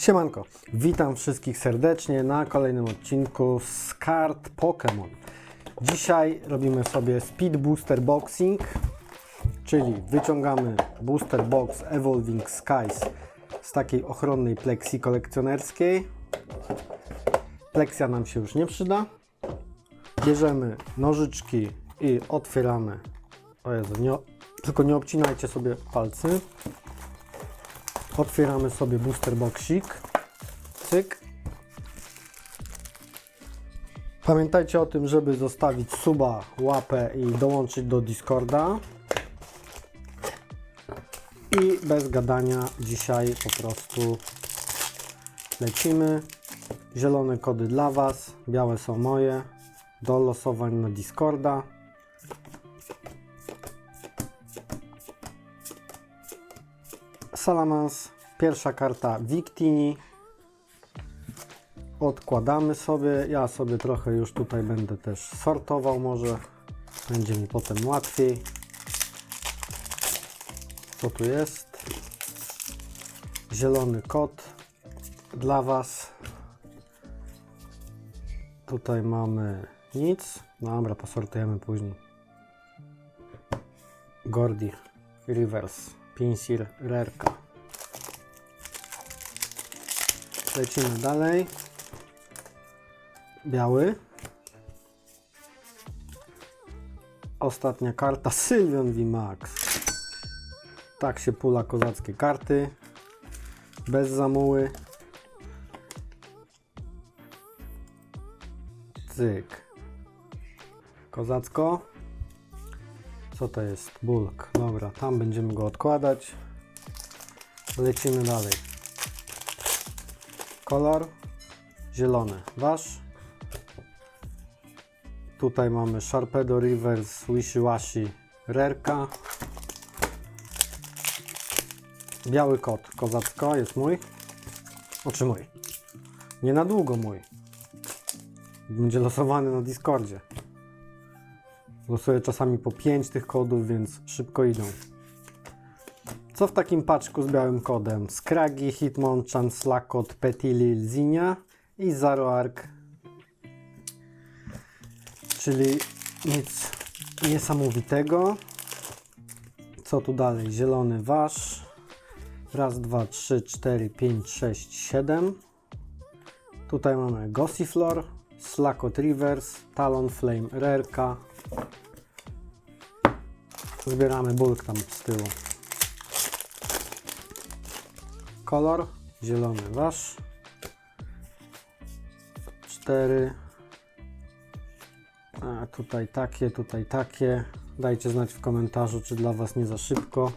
Siemanko, witam wszystkich serdecznie na kolejnym odcinku z kart Pokémon. Dzisiaj robimy sobie Speed Booster Boxing, czyli wyciągamy Booster Box Evolving Skies z takiej ochronnej pleksji kolekcjonerskiej. Pleksja nam się już nie przyda. Bierzemy nożyczki i otwieramy. O Jezu, nie, tylko nie obcinajcie sobie palcy. Otwieramy sobie booster boxik. Cyk. Pamiętajcie o tym, żeby zostawić suba, łapę i dołączyć do Discorda. I bez gadania dzisiaj po prostu lecimy. Zielone kody dla Was, białe są moje. Do losowań na Discorda. Salamans, pierwsza karta Victini. Odkładamy sobie. Ja sobie trochę już tutaj będę też sortował, może będzie mi potem łatwiej. Co tu jest? Zielony kot dla Was. Tutaj mamy nic. Dobra, posortujemy później. Gordi, Reverse, Pinsir, Rerka. Lecimy dalej. Biały. Ostatnia karta Sylvian VMAX. Tak się pula kozackie karty. Bez zamuły. Cyk. Kozacko. Co to jest? Bulk. Dobra, tam będziemy go odkładać. Lecimy dalej. Kolor zielony. Wasz. Tutaj mamy Sharpedo Reverse Wishy Washy Rerka. Biały kot. Kozacko jest mój. Oczy mój. Nie na długo mój. Będzie losowany na Discordzie. Losuję czasami po 5 tych kodów, więc szybko idą. Co w takim paczku z białym kodem? Scraggy, Hitmonchan, Slakot, Petili, Lzinia i Zoroark. Czyli nic niesamowitego. Co tu dalej? Zielony wasz. Raz, dwa, trzy, cztery, pięć, sześć, siedem. Tutaj mamy Gossiflor, Slakot Reverse, Talonflame Rerka. Zbieramy bulk tam z tyłu. Kolor zielony wasz. Cztery. A tutaj takie, tutaj takie. Dajcie znać w komentarzu, czy dla Was nie za szybko.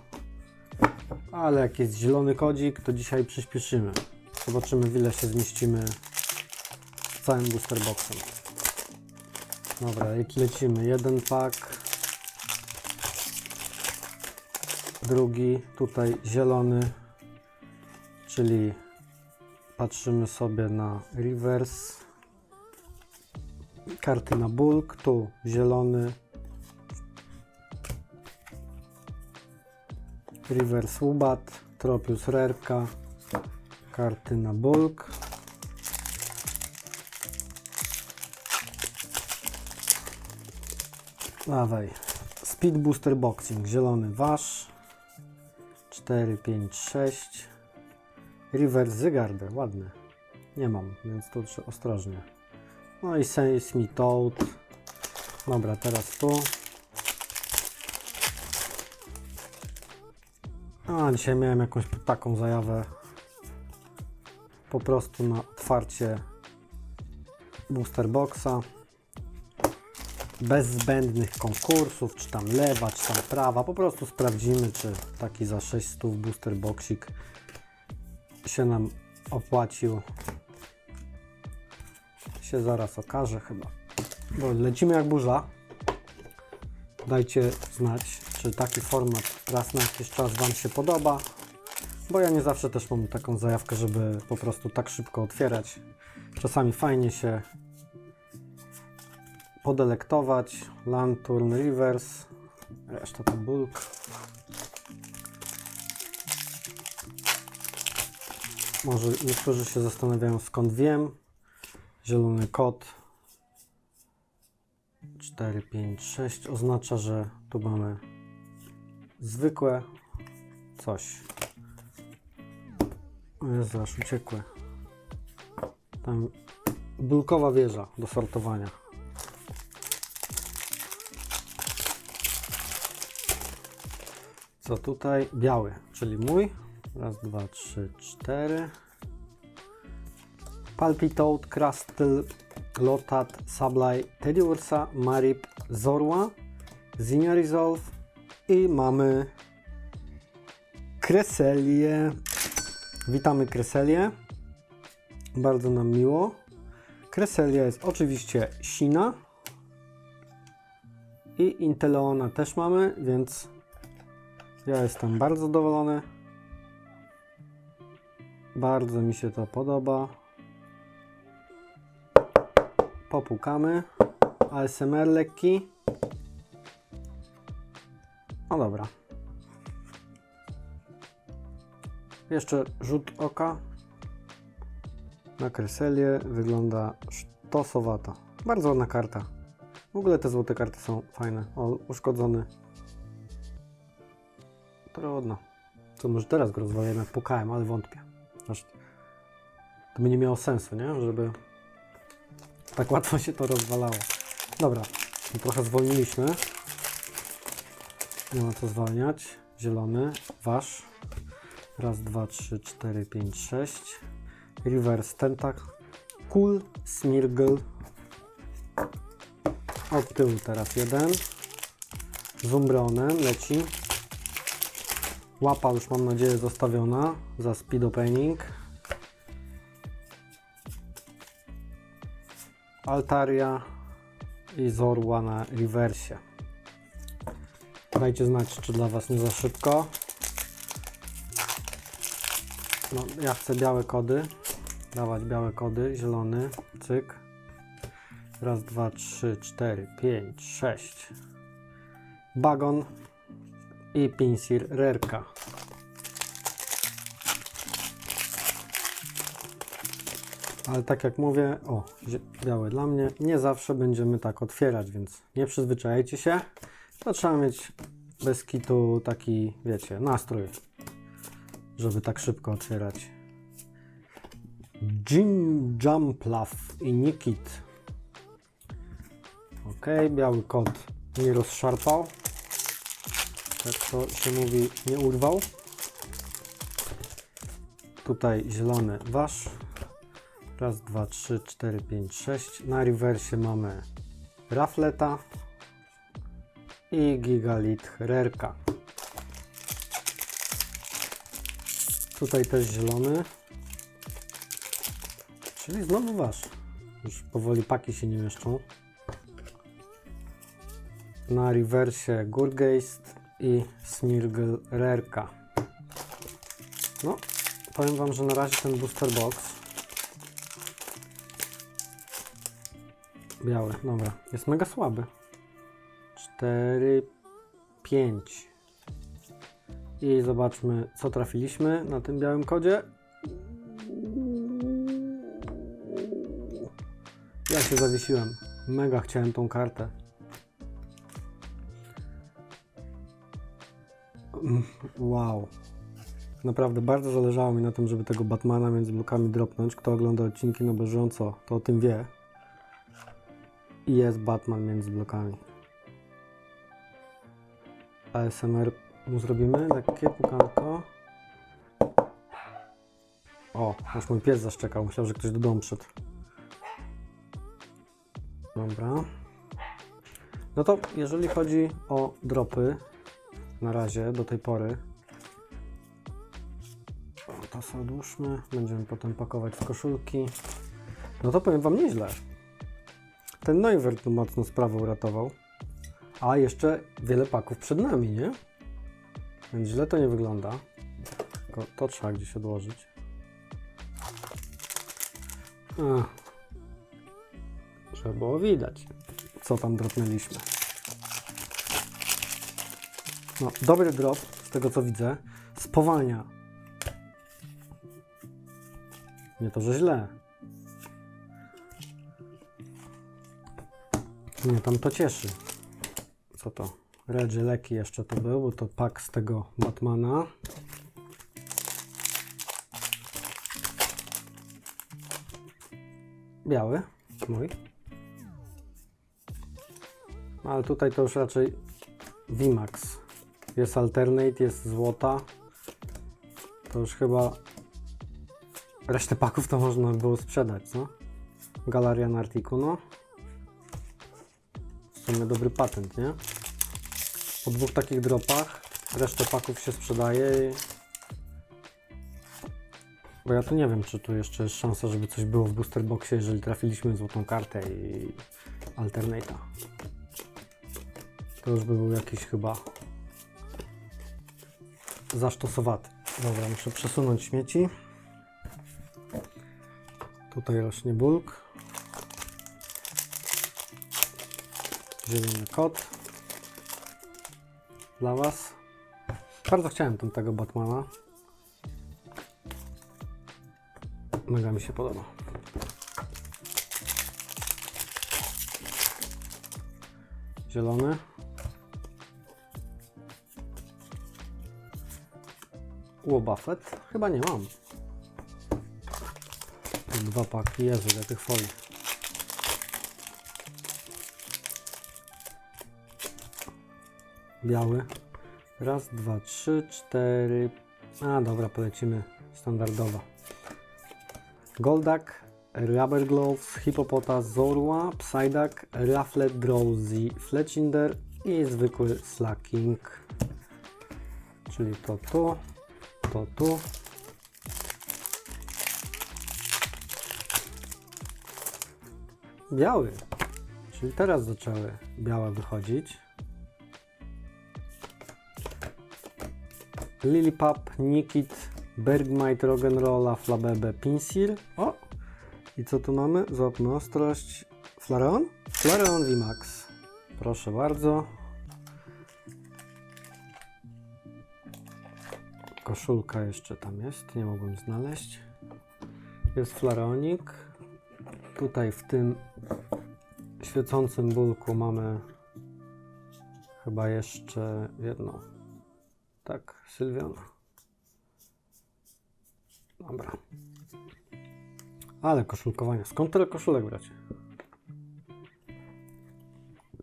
Ale jak jest zielony kodzik, to dzisiaj przyspieszymy. Zobaczymy, w ile się zmieścimy z całym booster boxem. Dobra, lecimy. Jeden pak. Drugi, tutaj zielony, czyli patrzymy sobie na reverse. Karty na bulk, tu zielony. Reverse Ubat, Tropius Rerka, karty na bulk. Dawaj. Speed Booster Boxing, zielony wasz. 4, 5, 6. Reverse Zygarde, ładny. Nie mam, więc tu ostrożnie. No i Seismi Toad. Dobra, teraz tu. A, dzisiaj miałem jakąś taką zajawę. Po prostu na otwarcie booster boxa. Bez zbędnych konkursów, czy tam lewa, czy tam prawa. Po prostu sprawdzimy, czy taki za 600 booster boxik się nam opłacił. Się zaraz okaże chyba. Bo lecimy jak burza. Dajcie znać, czy taki format raz na jakiś czas Wam się podoba. Bo ja nie zawsze też mam taką zajawkę, żeby po prostu tak szybko otwierać. Czasami fajnie się podelektować. Lantern Reverse. Reszta to bulk. Może niektórzy się zastanawiają skąd wiem. Zielony kod 4, 5, 6 oznacza, że tu mamy zwykłe coś. Jezu, aż uciekły. Tam bulkowa wieża do sortowania. Co tutaj? Biały, czyli mój. Raz, dwa, trzy, cztery. Palpitoad, Crustle, Lotat, Sableye, Teddy Ursa, Marip, Zorua, Zinnia Resolve i mamy Kreselię. Witamy Kreselię. Bardzo nam miło. Kreselia jest oczywiście sina. I Inteleona też mamy, więc ja jestem bardzo zadowolony. Bardzo mi się to podoba. Popukamy. ASMR lekki. No dobra. Jeszcze rzut oka na Kryselię. Wygląda sztosowato. Bardzo ładna karta. W ogóle te złote karty są fajne. O, uszkodzony. Trudno. Co może teraz go jak pukałem, ale wątpię. To by nie miało sensu, nie? Żeby tak łatwo się to rozwalało. Dobra, trochę zwolniliśmy. Nie ma co zwalniać. Zielony, wasz. Raz, dwa, trzy, cztery, pięć, sześć. Reverse Tentac. Cool Smirgle. Od tyłu teraz jeden. Z Umbreonem leci. Łapa już mam nadzieję zostawiona za speed opening. Altaria i Zorła na rewersie. Dajcie znać, czy dla Was nie za szybko. No, ja chcę białe kody. Dawać białe kody. Zielony. Cyk. Raz, dwa, trzy, cztery, pięć, sześć. Bagon i Pinsir Rerka. Ale tak jak mówię, o, białe dla mnie, nie zawsze będziemy tak otwierać, więc nie przyzwyczajajcie się. To trzeba mieć bez kitu taki, wiecie, nastrój, żeby tak szybko otwierać. Jim Jumplaf i Nikit. Ok, biały kot nie rozszarpał. Jak to się mówi, nie urwał. Tutaj zielony wasz. Raz, dwa, trzy, cztery, pięć, sześć. Na rewersie mamy Rafleta i Gigalit Rerka. Tutaj też zielony. Czyli znowu wasz. Już powoli paki się nie mieszczą. Na rewersie Gurgeist i Smirgle Rerka. No, powiem wam, że na razie ten booster box Biały, dobra. Jest mega słaby. 4, 5. I zobaczmy, co trafiliśmy na tym białym kodzie. Ja się zawiesiłem. Mega chciałem tą kartę. Wow. Naprawdę bardzo zależało mi na tym, żeby tego Batmana między blokami dropnąć. Kto ogląda odcinki na bieżąco, to o tym wie. I jest Batman między blokami. ASMR mu zrobimy, lekkie pukanko. O, aż mój pies zaszczekał, myślał, że ktoś do domu przyszedł. Dobra. No to jeżeli chodzi o dropy, na razie, do tej pory, to sobie odłóżmy, będziemy potem pakować w koszulki. No to powiem Wam nieźle. Ten Neuvert tu mocno sprawę uratował. A jeszcze wiele paków przed nami, nie? Więc źle to nie wygląda. Tylko to trzeba gdzieś odłożyć. Ach. Trzeba było widać, co tam dropnęliśmy. No, dobry drop, z tego co widzę. Spowalnia Nie to, że źle. Mnie tam to cieszy. Co to? Reggie Leki jeszcze to był, bo to pak z tego Batmana. Biały, mój. No, Ale tutaj to już raczej VMAX. Jest Alternate, jest złota. To już chyba resztę paków to można by było sprzedać, co? Galarian Articuno. Dobry patent, nie? Po dwóch takich dropach resztę paków się sprzedaje i... Bo ja tu nie wiem, czy tu jeszcze jest szansa, żeby coś było w booster boxie, jeżeli trafiliśmy złotą kartę i Alternate'a. To już by był jakiś chyba zasztosowaty. Dobra, muszę przesunąć śmieci. Tutaj rośnie bulk. Zielony kot. Dla Was. Bardzo chciałem tamtego Batmana. Mega mi się podoba. Zielony. Łobuffet? Chyba nie mam. Dwa paki, Jezu, tych folii. Biały. Raz, dwa, trzy, cztery. A, dobra, polecimy standardowo. Goldak, Rubber Gloves, Hippopotas, Zorua, Psyduck, Rufflet, Drowsy, Fletchinder i zwykły Slacking. Czyli to tu, to tu. Biały. Czyli teraz zaczęły białe wychodzić. Lilipap, Nikit, Bergmite, Rock'n'Rolla, Flabebe, Pinsir. O! I co tu mamy? Złapmy ostrość. Flareon? Flareon VMAX. Proszę bardzo. Koszulka jeszcze tam jest, nie mogłem znaleźć. Jest flareonik. Tutaj w tym świecącym bulku mamy chyba jeszcze jedno. Tak, Sylwiana. Dobra. Ale koszulkowania. Skąd tyle koszulek bracie?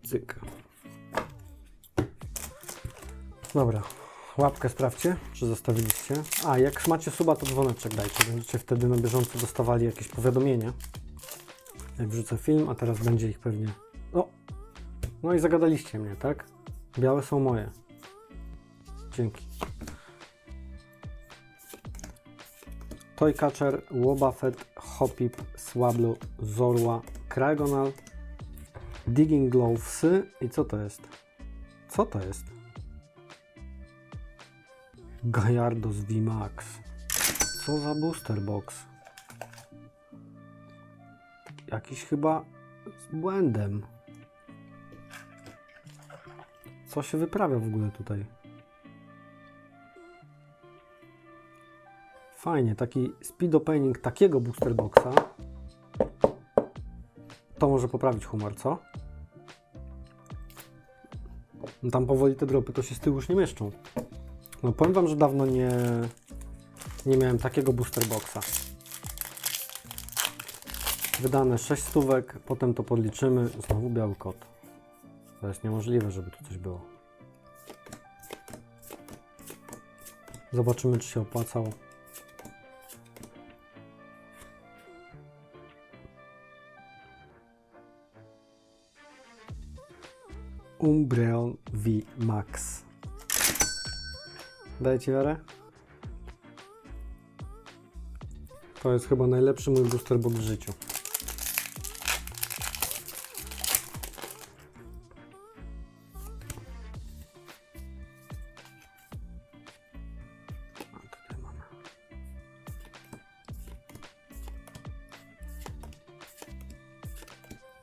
Cyk. Dobra. Łapkę sprawdźcie, czy zostawiliście. A, jak macie suba, to dzwoneczek dajcie. Będziecie wtedy na bieżąco dostawali jakieś powiadomienia. Jak wrzucę film, a teraz będzie ich pewnie... O! No i zagadaliście mnie, tak? Białe są moje. Dzięki. Toy Catcher, Wobbuffet, Hopip, Swablu, Zorua, Kragonal, Digging Glovesy i co to jest? Co to jest? Gallardos VMAX. Co za booster box? Jakiś chyba z błędem. Co się wyprawia w ogóle tutaj? Fajnie, taki speed opening takiego booster boxa. To może poprawić humor, co? No tam powoli te dropy to się z tyłu już nie mieszczą. No powiem wam, że dawno nie, nie miałem takiego booster boxa. Wydane 6 stówek, potem to podliczymy. Znowu biały kot. To jest niemożliwe, żeby tu coś było. Zobaczymy, czy się opłacało. Umbreon V Max. Dajcie wiarę? To jest chyba najlepszy mój booster box w życiu.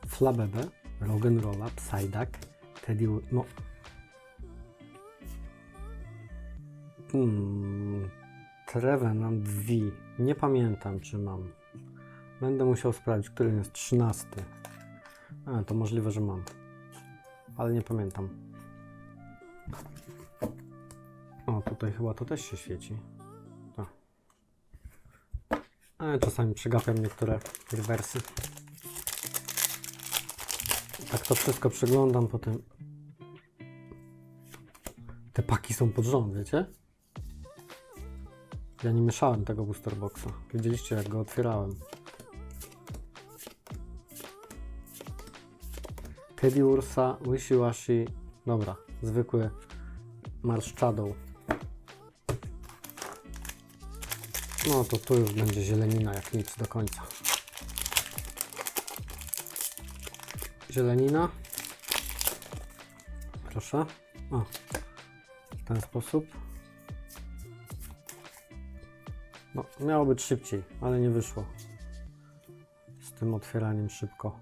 Flabebe, Rock'n'Rolla, Psyduck, Teddy... No. Hmm. Nie pamiętam, czy mam Będę musiał sprawdzić, który jest 13. A, to możliwe, że mam. Ale nie pamiętam. O, tutaj chyba to też się świeci. To. Ale czasami przegapiam niektóre rewersy. Tak to wszystko przeglądam potem. Te paki są pod rząd, wiecie? Ja nie mieszałem tego booster boxa. Widzieliście jak go otwierałem. Teddy Ursa, Wishy. Dobra, zwykły Marsh Shadow. No to tu już będzie zielenina jak nic do końca. Zielenina. Proszę. O, w ten sposób. No, miało być szybciej, ale nie wyszło. Z tym otwieraniem szybko.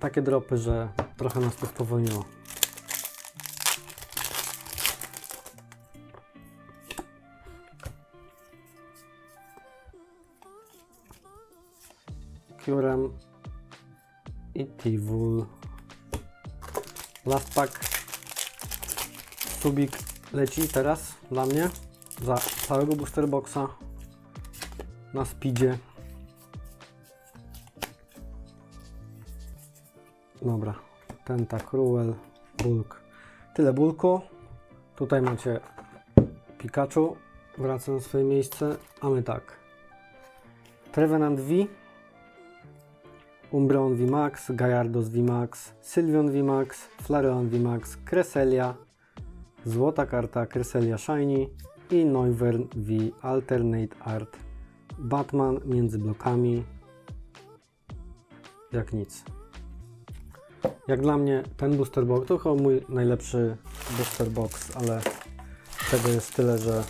Takie dropy, że trochę nas to spowolniło. Curem i Tivul. Last pack. Subik leci teraz dla mnie za całego booster boxa na speedzie. Dobra, Tenta Cruel, Bulk. Tyle bulku. Tutaj macie Pikachu. Wraca na swoje miejsce. A my tak. Trevenant V. Umbreon VMAX, Gallardos VMAX, Sylveon VMAX, Flareon VMAX, Cresselia, Złota karta Cresselia Shiny i Noivern V Alternate Art. Batman między blokami. Jak nic. Jak dla mnie ten booster box to chyba mój najlepszy booster box, ale tego jest tyle, że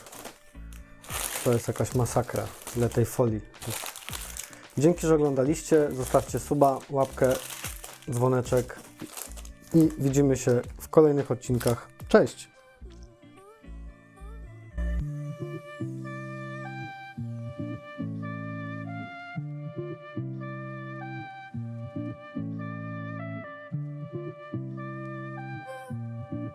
to jest jakaś masakra. Ile tej folii. Dzięki, że oglądaliście. Zostawcie suba, łapkę, dzwoneczek i widzimy się w kolejnych odcinkach. Cześć!